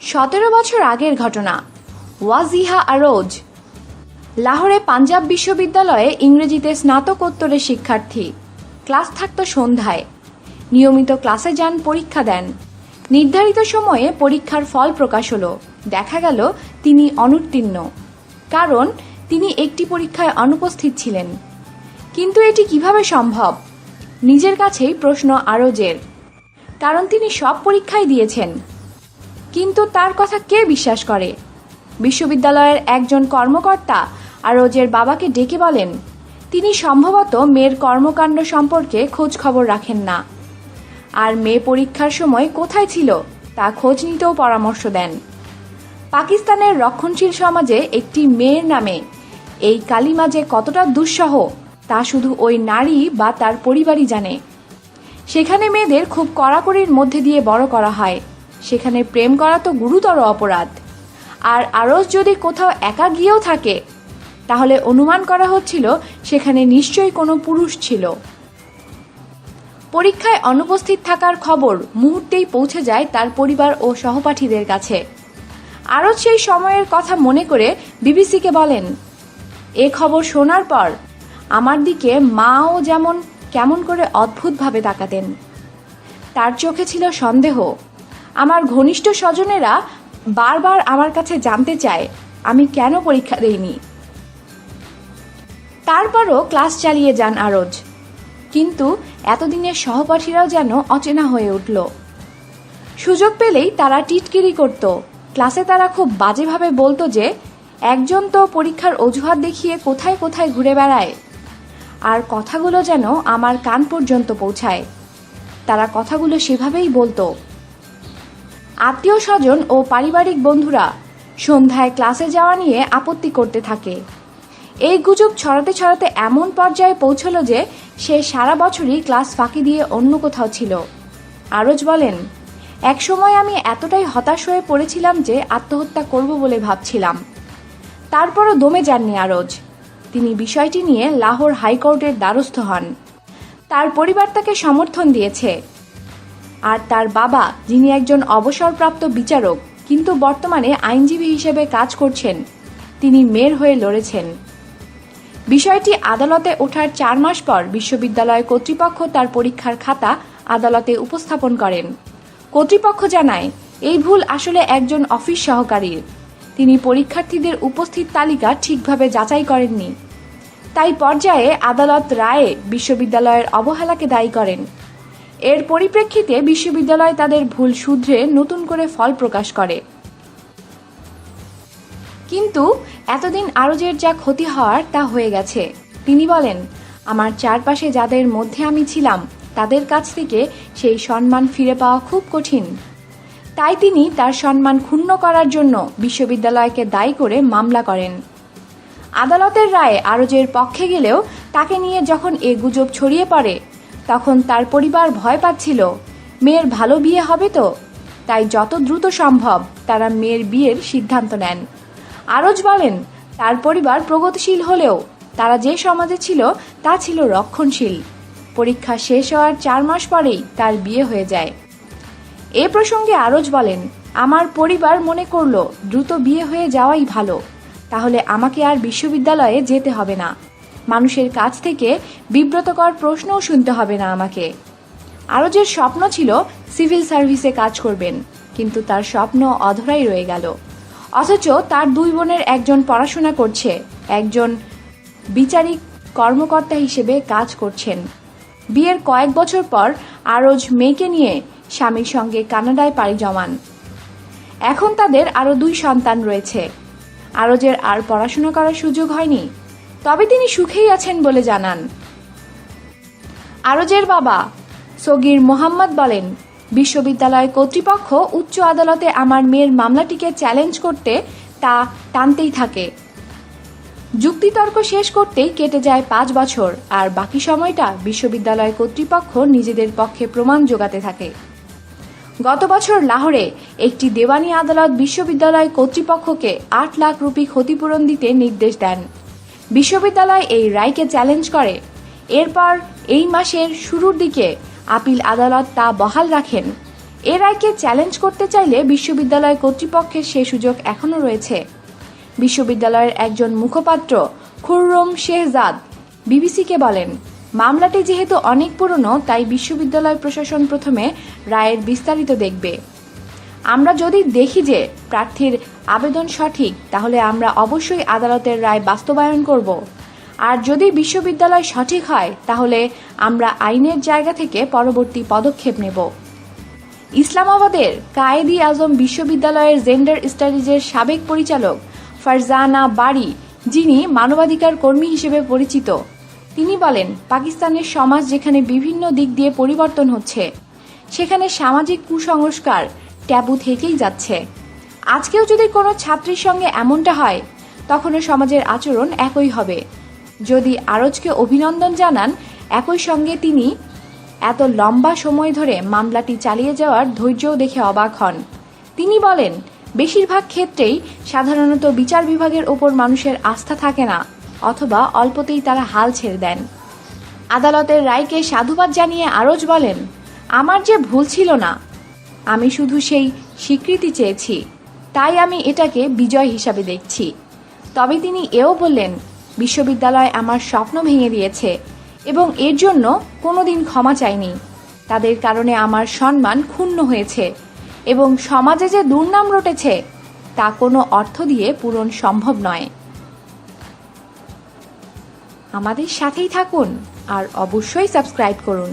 সতেরো বছর আগের ঘটনা। ওয়াজিহা আরোজ। লাহোরে পাঞ্জাব বিশ্ববিদ্যালয়ে ইংরেজিতে স্নাতকোত্তরের শিক্ষার্থী। ক্লাস থাকত সন্ধ্যায়। নিয়মিত ক্লাসে যান, পরীক্ষা দেন। নির্ধারিত সময়ে পরীক্ষার ফল প্রকাশ হলো। দেখা গেল, তিনি অনুত্তীর্ণ। কারণ, তিনি একটি পরীক্ষায় অনুপস্থিত ছিলেন। কিন্তু এটি কীভাবে সম্ভব? নিজের কাছেই প্রশ্ন আরজের। কারণ তিনি সব পরীক্ষাই দিয়েছেন। কিন্তু তার কথা কে বিশ্বাস করে? বিশ্ববিদ্যালয়ের একজন কর্মকর্তা আরজের বাবাকে ডেকে বলেন, তিনি সম্ভবত মেয়ের কর্মকাণ্ড সম্পর্কে খোঁজ খবর রাখেন না। আর মেয়ে পরীক্ষার সময় কোথায় ছিল তা খোঁজ নিতেও পরামর্শ দেন। পাকিস্তানের রক্ষণশীল সমাজে একটি মেয়ের নামে এই কালিমা যে কতটা দুঃসহ তা শুধু ওই নারী বা তার পরিবারই জানে। সেখানে মেয়েদের খুব কড়াকড়ির মধ্যে দিয়ে বড় করা হয়। সেখানে প্রেম করা তো গুরুতর অপরাধ। আর আরস যদি কোথাও একা গিয়েও থাকে, তাহলে অনুমান করা হচ্ছিল সেখানে নিশ্চয়ই কোনো পুরুষ ছিল। পরীক্ষায় অনুপস্থিত থাকার খবর মুহূর্তেই পৌঁছে যায় তার পরিবার ও সহপাঠীদের কাছে। আরও সেই সময়ের কথা মনে করে বিবিসিকে বলেন, এ খবর শোনার পর আমার দিকে মাও যেমন কেমন করে অদ্ভুতভাবে তাকাতেন। তার চোখে ছিল সন্দেহ আমার ঘনিষ্ঠ স্বজনেরা বারবার আমার কাছে জানতে চায়, আমি কেন পরীক্ষা দেইনি। তারপরও ক্লাস চালিয়ে যান আরজ। কিন্তু এতদিনের সহপাঠীরাও যেন অচেনা হয়ে উঠল। সুযোগ পেলেই তারা টিটকিরি করত। ক্লাসে তারা খুব বাজেভাবে বলতো যে, একজন তো পরীক্ষার অজুহাত দেখিয়ে কোথায় কোথায় ঘুরে বেড়ায়। আর কথাগুলো যেন আমার কান পর্যন্ত পৌঁছায়। তারা কথাগুলো সেভাবেই বলতো। আত্মীয় স্বজন ও পারিবারিক বন্ধুরা সন্ধ্যায় ক্লাসে যাওয়া নিয়ে আপত্তি করতে থাকে। এই গুজব ছড়াতে ছড়াতে এমন পর্যায়ে পৌঁছলো যে সে সারা বছরই ক্লাস ফাঁকি দিয়ে অন্য কোথাও ছিল। আরজ বলেন, এক সময় আমি এতটাই হতাশ হয়ে পড়েছিলাম যে আত্মহত্যা করব বলে ভাবছিলাম। তারপরও দমে যাননি আরজ। তিনি বিষয়টি নিয়ে লাহোর হাইকোর্টের দ্বারস্থ হন। তার পরিবার তাকে সমর্থন দিয়েছে। আর তার বাবা, যিনি একজন অবসরপ্রাপ্ত বিচারক, কিন্তু বর্তমানে আইনজীবী হিসেবে কাজ করছেন। তিনি মেয়ের হয়ে লড়েছেন। বিষয়টি আদালতে ওঠার চার মাস পর বিশ্ববিদ্যালয় কর্তৃপক্ষ তার পরীক্ষার খাতা আদালতে উপস্থাপন করেন। কর্তৃপক্ষ জানায়, এই ভুল আসলে একজন অফিস সহকারীর। তিনি পরীক্ষার্থীদের উপস্থিত তালিকা ঠিকভাবে যাচাই করেননি। তাই পর্যায়ে আদালত রায়ে বিশ্ববিদ্যালয়ের অবহেলাকে দায়ী করেন। এর পরিপ্রেক্ষিতে বিশ্ববিদ্যালয় তাদের ভুল শুধরে নতুন করে ফল প্রকাশ করে। কিন্তু এতদিন আরজের যা ক্ষতি হওয়ার তা হয়ে গেছে। তিনি বলেন, আমার চারপাশে যাদের মধ্যে আমি ছিলাম, তাদের কাছ থেকে সেই সম্মান ফিরে পাওয়া খুব কঠিন। তাই তিনি তার সম্মান ক্ষুণ্ণ করার জন্য বিশ্ববিদ্যালয়কে দায়ী করে মামলা করেন। আদালতের রায়ে আরজের পক্ষে গেলেও তাকে নিয়ে যখন এ গুজব ছড়িয়ে পড়ে তখন তার পরিবার ভয় পাচ্ছিল। মেয়ের ভালো বিয়ে হবে তো? তাই যত দ্রুত সম্ভব তারা মেয়ের বিয়ের সিদ্ধান্ত নেন। আরজ বলেন, তার পরিবার প্রগতিশীল হলেও তারা যে সমাজে ছিল তা ছিল রক্ষণশীল। পরীক্ষা শেষ হওয়ার চার মাস পরেই তার বিয়ে হয়ে যায়। এ প্রসঙ্গে আরজ বলেন, আমার পরিবার মনে করল দ্রুত বিয়ে হয়ে যাওয়াই ভালো। তাহলে আমাকে আর বিশ্ববিদ্যালয়ে যেতে হবে না। মানুষের কাছ থেকে বিব্রতকর প্রশ্নও শুনতে হবে না আমাকে। আরজের স্বপ্ন ছিল সিভিল সার্ভিসে কাজ করবেন, কিন্তু তার স্বপ্ন অধরাই রয়ে গেল। অথচ তার দুই বোনের একজন পড়াশোনা করছে, একজন বিচারিক কর্মকর্তা হিসেবে কাজ করছেন। বিয়ের কয়েক বছর পর আরজ মেয়েকে নিয়ে স্বামীর সঙ্গে কানাডায় পাড়ি জমান। এখন তাদের আরও দুই সন্তান রয়েছে। আরজের আর পড়াশোনা করার সুযোগ হয়নি। তবে তিনি সুখেই আছেন বলে জানান। আরজের বাবা সগির মোহাম্মদ বলেন, বিশ্ববিদ্যালয় কর্তৃপক্ষ উচ্চ আদালতে আমার মেয়ের মামলাটিকে চ্যালেঞ্জ করতে তা টানতেই থাকে। যুক্তিতর্ক শেষ করতেই কেটে যায় পাঁচ বছর, আর বাকি সময়টা বিশ্ববিদ্যালয় কর্তৃপক্ষ নিজেদের পক্ষে প্রমাণ জোগাতে থাকে। গত বছর লাহোরে একটি দেওয়ানি আদালত বিশ্ববিদ্যালয় কর্তৃপক্ষকে আট লাখ রুপি ক্ষতিপূরণ দিতে নির্দেশ দেন। বিশ্ববিদ্যালয় এই রায়কে চ্যালেঞ্জ করে। এরপর এই মাসের শুরুর দিকে আপিল আদালত তা বহাল রাখেন। এ রায়কে চ্যালেঞ্জ করতে চাইলে বিশ্ববিদ্যালয় কর্তৃপক্ষের সে সুযোগ এখনও রয়েছে। বিশ্ববিদ্যালয়ের একজন মুখপাত্র খুররম শেহজাদ বিবিসিকে বলেন, মামলাটি যেহেতু অনেক পুরনো, তাই বিশ্ববিদ্যালয় প্রশাসন প্রথমে রায়ের বিস্তারিত দেখবে। আমরা যদি দেখি যে প্রার্থীর আবেদন সঠিক, তাহলে আমরা অবশ্যই আদালতের রায় বাস্তবায়ন করব। আর যদি বিশ্ববিদ্যালয় সঠিক হয়, তাহলে আমরা আইনের জায়গা থেকে পরবর্তী পদক্ষেপ নেব। ইসলামাবাদের কায়েদি আজম বিশ্ববিদ্যালয়ের জেন্ডার স্টাডিজের সাবেক পরিচালক ফারজানা বাড়ি যিনি মানবাধিকার কর্মী হিসেবে পরিচিত। তিনি বলেন, পাকিস্তানের সমাজ যেখানে বিভিন্ন দিক দিয়ে পরিবর্তন হচ্ছে, সেখানে সামাজিক কুসংস্কার ট্যাবু থেকেই যাচ্ছে। আজকেও যদি কোনো ছাত্রীর সঙ্গে এমনটা হয়, তখনও সমাজের আচরণ একই হবে। যদি আরজকে অভিনন্দন জানান, একই সঙ্গে তিনি এত লম্বা সময় ধরে মামলাটি চালিয়ে যাওয়ার ধৈর্যও দেখে অবাক হন। তিনি বলেন, বেশিরভাগ ক্ষেত্রেই সাধারণত বিচার বিভাগের ওপর মানুষের আস্থা থাকে না, অথবা অল্পতেই তারা হাল ছেড়ে দেন। আদালতের রায়কে সাধুবাদ জানিয়ে আরজ বলেন, আমার যে ভুল ছিল না আমি শুধু সেই স্বীকৃতি চেয়েছি। তাই আমি এটাকে বিজয় হিসাবে দেখছি। তবে তিনি এও বললেন, বিশ্ববিদ্যালয় আমার স্বপ্ন ভেঙে দিয়েছে এবং এর জন্য কোনোদিন ক্ষমা চাইনি। তাদের কারণে আমার সম্মান ক্ষুণ্ণ হয়েছে এবং সমাজে যে দুর্নাম রটেছে, তা কোনো অর্থ দিয়ে পূরণ সম্ভব নয়। আমাদের সাথেই থাকুন আর অবশ্যই সাবস্ক্রাইব করুন।